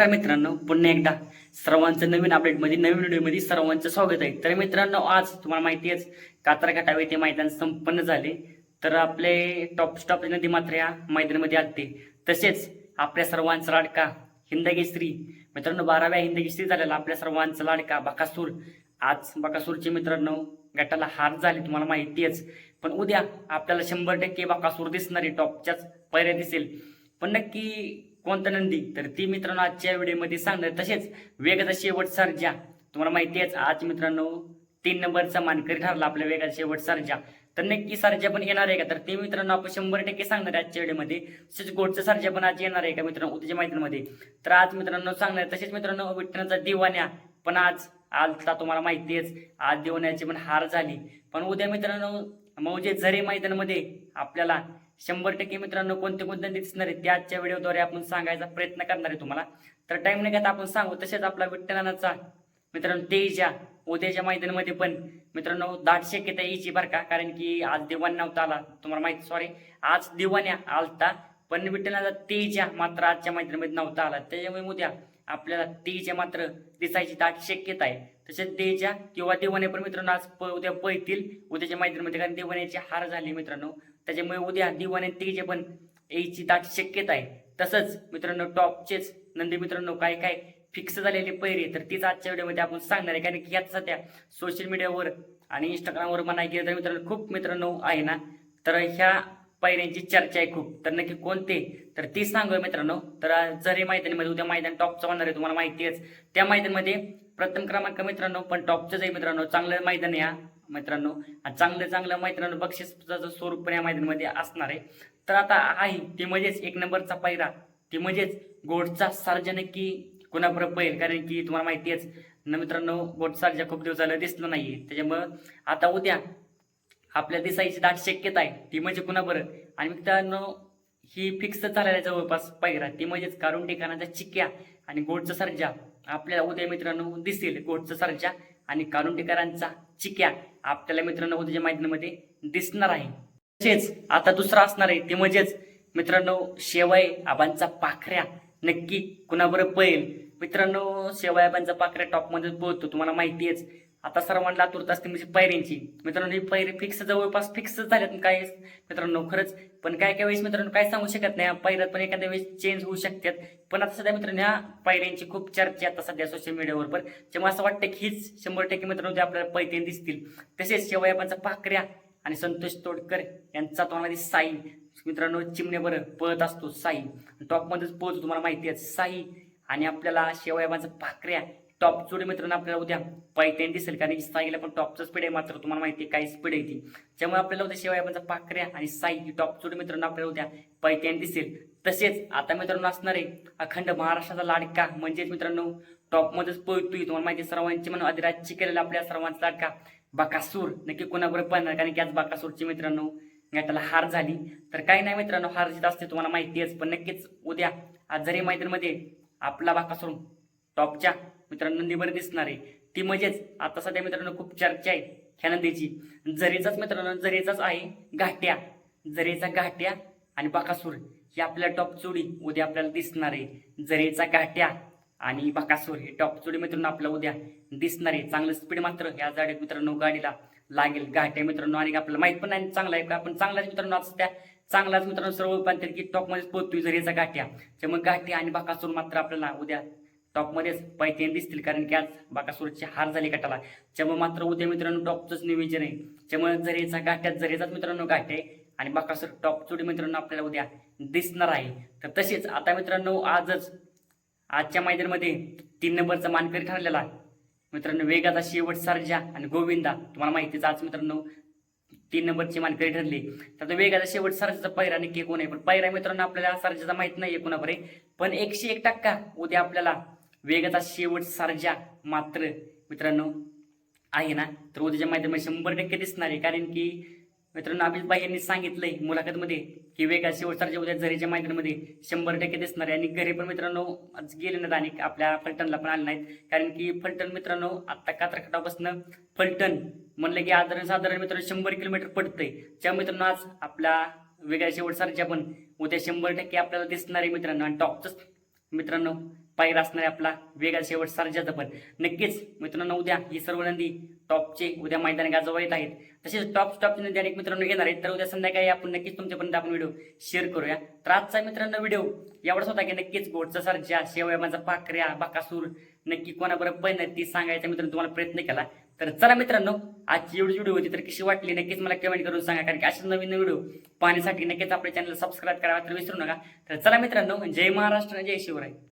नमस्कार मित्रांनो पुन्हा एकदा सर्वांचं नवीन अपडेटमध्ये नवीन व्हिडिओमध्ये सर्वांचं स्वागत आहे. तर मित्रांनो आज तुम्हाला माहिती आहेच कात्रा ते मैदान संपन्न झाले. तर आपले टॉप स्टॉप नदी मात्र या मैदानामध्ये आलते. तसेच आपल्या सर्वांचा लाडका हिंदकेसरी मित्रांनो बाराव्या हिंदकेसरी झालेला आपल्या सर्वांचा लाडका बकासूर. आज बकासूरचे मित्रांनो गटाला हार झाले तुम्हाला माहिती पण उद्या आपल्याला शंभर टक्के बकासूर दिसणारी टॉपच्याच पैऱ्या दिसेल. पण नक्की कोणता नंदी? तर ती मित्रांनो आजच्या व्हिडिओमध्ये सांगणार. तसेच वेगाचा शेवट सर्जा. तुम्हाला माहिती आहेच आज मित्रांनो तीन नंबरचा मानकरी ठरला आपल्या वेगाचा शेवट सर्जा. तर नक्की सर्जा पण येणार आहे का? तर ते मित्रांनो आपण शंभर टक्के सांगणार आहे आजच्या व्हिडिओमध्ये. तसेच गोडचं सर्जा पण आज येणार आहे का मित्रांनो? उद्याच्या मैदानामध्ये. तर आज मित्रांनो सांगणार तसेच मित्रांनो विठ्ठलाचा दिवाण्या पण आज आजला तुम्हाला माहिती आहेच आज दिवाण्याची पण हार झाली. पण उद्या मित्रांनो मौजे झरे मैदानामध्ये आपल्याला शंभर टक्के मित्रांनो कोणते कोणते दिसणार आहे त्याच्या आजच्या व्हिडिओद्वारे आपण सांगायचा प्रयत्न करणार आहे तुम्हाला. तर टाइम नाही घेता आपण सांगू तसेच आपला विठ्ठलानाचा मित्रांनो तेजा उद्याच्या मैदानामध्ये पण मित्रांनो दाट शक्यता यायची बरं का कारण की आज दिवाण नव्हता आला. तुम्हाला माहिती सॉरी आज दिवाण्या आलता. पण विठ्ठलाचा तेजा मात्र आजच्या मैत्रीमध्ये नव्हता आला. त्याच्यामुळे उद्या आपल्याला तेजा मात्र दिसायची दाट शक्यता आहे. तसेच तेजा किंवा दिवाणे पण मित्रांनो आज प- उद्या पळतील. उद्याच्या मैत्रीमध्ये कारण दिवाण्याची हार झाली मित्रांनो. त्याच्यामुळे उद्या दिवाणे तेजे पण यायची दाट शक्यता आहे. तसंच मित्रांनो टॉपचेच नंदी मित्रांनो काय काय फिक्स झालेले पैरे तर तीच आजच्या व्हिडिओमध्ये आपण सांगणार आहे. कारण की यात सध्या सोशल मीडियावर आणि इंस्टाग्रामवर म्हणा गेलं तर मित्रांनो खूप मित्रांनो आहे ना. तर ह्या पायऱ्यांची चर्चा आहे खूप. तर नक्की कोणते? तर ती सांगूया मित्रांनो. तर जरी मैदानामध्ये उद्या मैदान टॉपचं होणार आहे तुम्हाला माहिती आहेच. त्या मैदानामध्ये प्रथम क्रमांक मित्रांनो पण टॉपचंच आहे मित्रांनो. चांगलं मैदान आहे मित्रांनो. आणि चांगलं चांगलं मैत्रांनो बक्षिसाचं स्वरूप पण या मैदानामध्ये असणार आहे. तर आता आहे ती म्हणजेच एक नंबरचा पायरा ती म्हणजेच गोडचा सार्जन की कुणाबरोबर पहिल कारण की तुम्हाला माहिती आहेच. न मित्रांनो गोड सार्जा खूप दिवस झालं दिसलं नाही त्याच्यामुळं आता उद्या आपल्या दिसायची दाट शक्यता आहे ती म्हणजे कुणाबरोबर? आणि मित्रांनो ही फिक्स झालेल्या जवळपास पायरा. ती म्हणजेच काढून ठिकाणाचा चिक्या आणि गोडचा सर्जा. आपल्याला उद्या मित्रांनो दिसेल गोडचा सर्जा आणि काढून ठिकाणांचा चिक्या. आपल्याला मित्रांनो उद्याच्या मैदानामध्ये दिसणार आहे. तसेच आता दुसरा असणार आहे ते म्हणजेच मित्रांनो शेवाय आबांचा पाखऱ्या. नक्की कुणाबरोबर पळेल? मित्रांनो शेवाय आबांचा पाखऱ्या टॉपमध्ये पोहतो तुम्हाला माहिती आहेच. आता सर्वांना आतुरता असते म्हणजे पायऱ्यांची मित्रांनो ही पायरी फिक्स जवळपास फिक्स झाल्यात काय मित्रांनो खरंच. पण काय काय वेळेस मित्रांनो काय सांगू शकत नाही पायऱ्यात पण एखाद्या वेळेस चेंज होऊ शकतात. पण आता सध्या मित्रांनो ह्या पायऱ्यांची खूप चर्चा आता सध्या सोशल मीडियावर पण त्यामुळे असं वाटतं की हीच शंभर टक्के मित्रांनो ते आपल्याला पैते दिसतील तसेच शेवयापांचा पाखऱ्या आणि संतोष तोडकर यांचा तोंडामध्ये साई. मित्रांनो चिमण्यावर पळत असतो साई. टॉपमध्येच पळतो तुम्हाला माहिती आहे साई. आणि आपल्याला शेवयाबांचा पाखऱ्या टॉप जोडी मित्रांनो आपल्याला उद्या पैत्याने दिसेल. कारण की साईला पण टॉपचा स्पीड आहे मात्र तुम्हाला माहिती आहे काय स्पीड आहे ती. त्यामुळे आपल्याला उद्या शेवयाबांचा पाखऱ्या आणि साई ही टॉप जोडी मित्रांनो आपल्याला उद्या पैत्याने दिसेल. तसेच आता मित्रांनो असणार आहे अखंड महाराष्ट्राचा लाडका. म्हणजेच मित्रांनो टॉपमध्येच पळतोय. तुम्हाला माहिती आहे, सर्वांची म्हणून अधिराज्य केलेला आपल्या सर्वांचा लाडका बाकासूर. नक्की कोणाबरोबर पळणार? कारण की आज बाकासूरची मित्रांनो गटाला हार झाली. तर काही नाही मित्रांनो हार जीत असते तुम्हाला माहिती आहेच पण नक्कीच उद्या आज जरी मैदानमध्ये आपला बाकासूर टॉपच्या मित्रांनो नदीवर दिसणार आहे. ती म्हणजेच आता सध्या मित्रांनो खूप चर्चा आहे ह्या नदीची जरीचाच मित्रांनो जरेचाच आहे घाट्या. जरीचा घाट्या आणि बाकासूर ही आपल्या टॉप जोडी उद्या आपल्याला दिसणार आहे. जरीचा घाट्या आणि बाकासूर हे टॉप जोडी मित्रांनो आपल्याला उद्या दिसणार आहे. चांगलं स्पीड मात्र ह्या जाडीत मित्रांनो गाडीला लागेल. घाट्या मित्रांनो आणि आपल्याला माहीत पण नाही चांगला आहे का? आपण चांगलाच मित्रांनो आज त्या चांगलाच मित्रांनो सर्व रूपांतर की टॉपमध्ये पोहोचतोय जरीचा घाट्या. त्यामुळे घाट्या आणि बाकासूर मात्र आपल्याला उद्या टॉपमध्येच पैत्याने दिसतील कारण की आज बाकासूरची हार झाली गटाला. त्यामुळे मात्र उद्या मित्रांनो टॉपचंच नियोजन आहे. त्यामुळे झरेचा गाठ्यात झरेचाच मित्रांनो गाठ आहे आणि बाकासूर टॉप जोडी मित्रांनो आपल्याला उद्या दिसणार आहे. तर तसेच आता मित्रांनो आजच आजच्या मैदानामध्ये तीन नंबरचा मानकरी ठरलेला. आहे मित्रांनो वेगाचा शेवट सर्जा आणि गोविंदा. तुम्हाला माहितीच आज मित्रांनो तीन नंबरची मानकरी ठरली. तर वेगाचा शेवट सर्जाचा पैरा नक्की कोण आहे? पण पैरा मित्रांनो आपल्याला सर्जाचा माहीत नाही आहे. पण एकशे एक टक्का उद्या आपल्याला वेगाचा शेवट सर्जा मात्र मित्रांनो आहे ना? तर उद्याच्या माध्यमात शंभर टक्के दिसणार आहे. कारण की मित्रांनो अभिजबाई यांनी सांगितलंय मुलाखतमध्ये की वेगा शेवटसारच्या उद्या झरीच्या मैदानामध्ये शंभर टक्के दिसणार आहे. आणि घरी पण मित्रांनो आज गेले नाहीत आणि आपल्या फलटणला पण आले नाहीत. कारण की फलटण मित्रांनो आत्ता कात्रखटापासून फलटण म्हणलं की आदरण साधारण मित्रांनो शंभर किलोमीटर पडतंय. त्या मित्रांनो आज आपल्या वेगळ्या शेवटसारच्या पण उद्या शंभर टक्के आपल्याला दिसणार आहे मित्रांनो. आणि टॉपच मित्रांनो पायरा असणार आहे आपला वेगाचा शेवट सर्जाचा पण. नक्कीच मित्रांनो उद्या ही सर्व नदी टॉपचे उद्या मैदानी गाजवा येत आहेत. तसेच टॉप स्टॉपचे नदी अनेक मित्रांनो येणार आहेत. तर उद्या संध्याकाळी आपण नक्कीच तुमच्यापर्यंत आपण व्हिडिओ शेअर करूया. तर आजचा मित्रांनो व्हिडिओ एवढाच होता की नक्कीच गोडचा सर्जा शेवया माझा पाकऱ्या बाकासूर नक्की कोणाबरोबर पण ती सांगायचा मित्रांनो तुम्हाला प्रयत्न केला. तर चला मित्रांनो आजची एवढी व्हिडिओ होती तर कशी वाटली नक्कीच मला कमेंट करून सांगा. कारण की अशाच नवीन व्हिडिओ पाहण्यासाठी नक्कीच आपल्या चॅनल सबस्क्राईब करावा तर विसरू नका. तर चला मित्रांनो जय महाराष्ट्र जय शिवराय.